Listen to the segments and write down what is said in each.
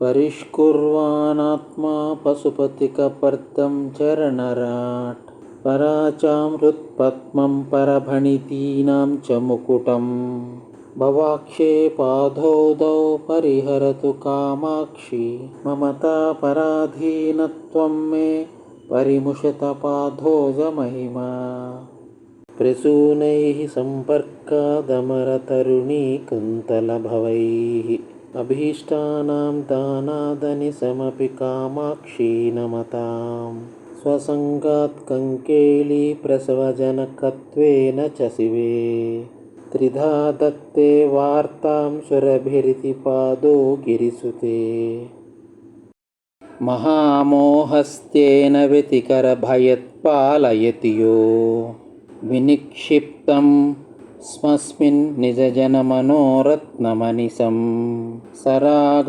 परिष्कुर्वाणात्मा पशुपतिकपर्दं चरणराट्। पराचामृत्पद्मं परभणितीनां च मुकुटं भवाक्षे पादौदौ परिहरतु कामाक्षि। ममतापराधीनत्वं मे परिमुषतपाधोजमहिमा प्रसूनैः सम्पर्कादमरतरुणी कुन्तलभवैः अभीष्टानां दानादनिशमपि कामाक्षी नमतां स्वसङ्गात् कङ्केलीप्रसवजनकत्वेन च शिवे। त्रिधा दत्ते वार्तां सुरभिरिति पादो गिरिसुते। महामोहस्तेन व्यतिकरभयत्पालयति यो। विनिक्षिप्तं स्मस्मिन् निजजनमनोरत्नमनिशं सरागासोद्रेकात्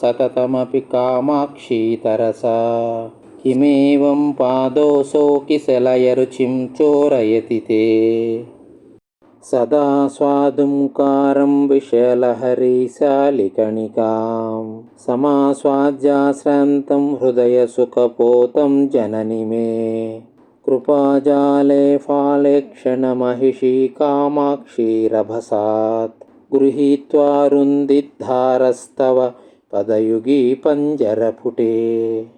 सततमपि कामाक्षीतरसा किमेवं पादोऽसौ किसलयरुचिं चोरयति ते सदा स्वादुङ्कारं विषयलहरीशालिकणिकां समास्वाद्याश्रान्तं हृदयसुखपोतं जननि मे कृपाजाले फालेक्षणमहिषी कामाक्षीरभसात् गृहीत्वा रुन्दिद्धारस्तव पदयुगी पञ्जरपुटे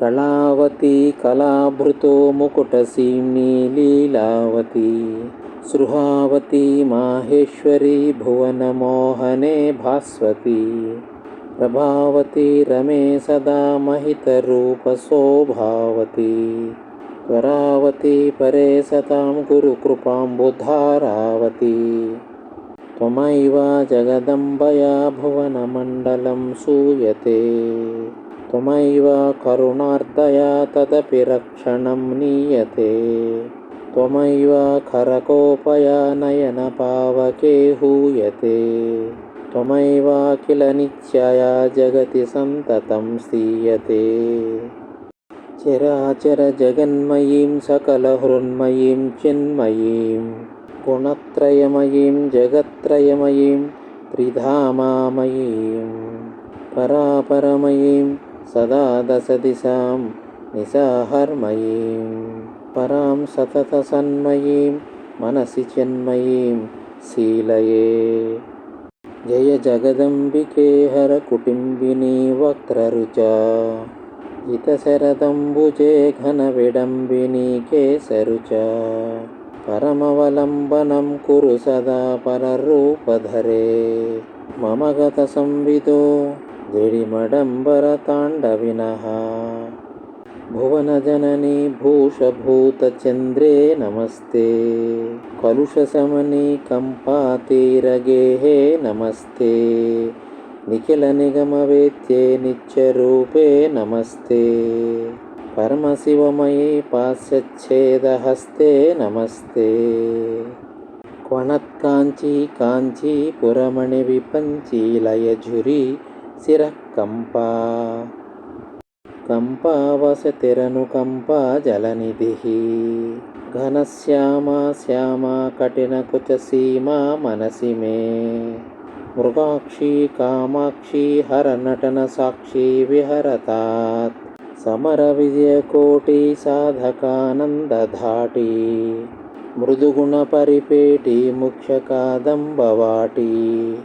कलावती कलाभृतो मुकुटसीम्नी लीलावती सृहावती माहेश्वरी भुवनमोहने भास्वती। प्रभावती रमे सदा महितरूपशोभावती त्वरावती परे सतां गुरुकृपाम्बुधारावती त्वमैव जगदम्बया भुवनमण्डलं सूयते। त्वमैव करुणार्दया तदपि रक्षणं नीयते। त्वमैव खरकोपया नयनपावके हूयते। त्वमैव किल नित्यया जगति सन्ततं स्थीयते चराचरजगन्मयीं सकलहृन्मयीं चिन्मयीं गुणत्रयमयीं जगत्त्रयमयीं त्रिधामामयीं परापरमयीं सदा दशदिशां निशाहर्मयीं परां सततसन्मयीं मनसि चिन्मयीं शीलये जय जगदम्बिके हरकुटुम्बिनी वक्त्ररुचा जितशरदम्बुजे घनविडम्बिनी केसरुचा परमवलम्बनं कुरु सदा पररूपधरे। मम गतसंविदो जडिमडम्बरताण्डविनः भुवनजननी भूषभूतचन्द्रे नमस्ते। कलुषशमनी कम्पातीरगेहे नमस्ते నిఖిలనిగమవేత్యే నిత్యరూపే నమస్తే. పరమశివమయీ పాశ్యచ్ఛేదహస్తే నమస్తే. క్వణత్కాంచీ కాంచీపురమణి విపంచీలయఝురి శిరః కంపా. కంపావసతిరనుకంపా జలనిధి ఘనశ్యామా శ్యామా కఠినకుచసీమా మనసి మే. मृगाक्षी कामाक्षी हरनटनसाक्षी विहरतात्। समरविजयकोटिसाधकानन्दधाटी मृदुगुणपरिपेटी मुख्यकादम्बवाटी।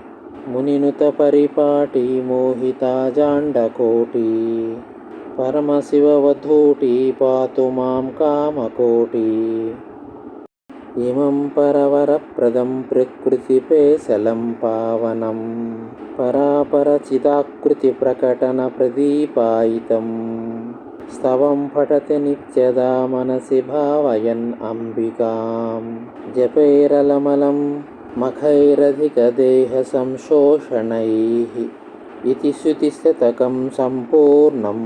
मुनिनुतपरिपाटी मोहिता जाण्डकोटी परमशिववधूटी पातु मां कामकोटी इमं परवरप्रदं प्रकृतिपेशलं पावनं परापरचिदाकृतिप्रकटनप्रदीपायितं स्तवं पठति नित्यदा मनसि भावयन् अम्बिकां जपैरलमलं मखैरधिकदेहसंशोषणैः इति श्रुतिशतकं सम्पूर्णम्